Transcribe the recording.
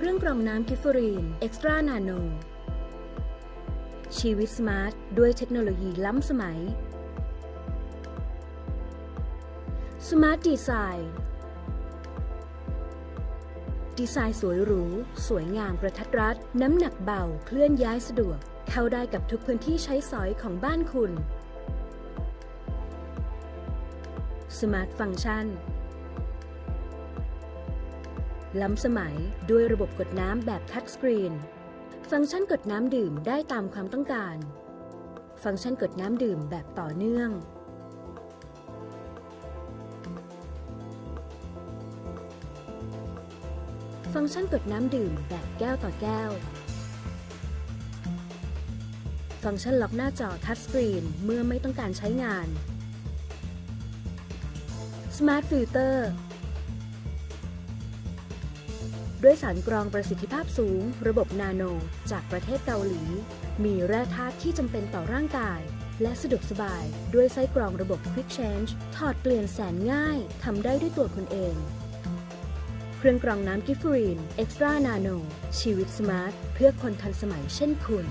เครื่องกรองน้ำกิฟฟรีนเอ็กซ์ตร้านาโน ชีวิตสมาร์ท ด้วยเทคโนโลยีล้ำสมัยสมาร์ทดีไซน์ดีไซน์สวยหรู สวยงามกระทัดรัด น้ำหนักเบา เคลื่อนย้ายสะดวก เข้าได้กับทุกพื้นที่ใช้สอยของบ้านคุณ สมาร์ทฟังก์ชัน ล้ำสมัยด้วยระบบกดน้ำแบบทัชสกรีน ฟังก์ชันกดน้ำดื่มได้ตามความต้องการ ฟังก์ชันกดน้ำดื่มแบบต่อเนื่อง ฟังก์ชันกดน้ำดื่มแบบแก้วต่อแก้ว ฟังก์ชันล็อกหน้าจอทัชสกรีนเมื่อไม่ต้องการใช้งาน Smart Filter ด้วยสารกรองประสิทธิภาพสูง ระบบนาโน จากประเทศเกาหลี มีแร่ธาตุที่จำเป็นต่อร่างกาย และสะดวกสบายด้วยไส้กรองระบบ Quick Change ถอดเปลี่ยนแสนง่ายทำได้ด้วยตัวคุณเอง เครื่องกรองน้ำกิฟฟรีนเอ็กซ์ตร้านาโนชีวิตสมาร์ทเพื่อคนทันสมัยเช่นคุณ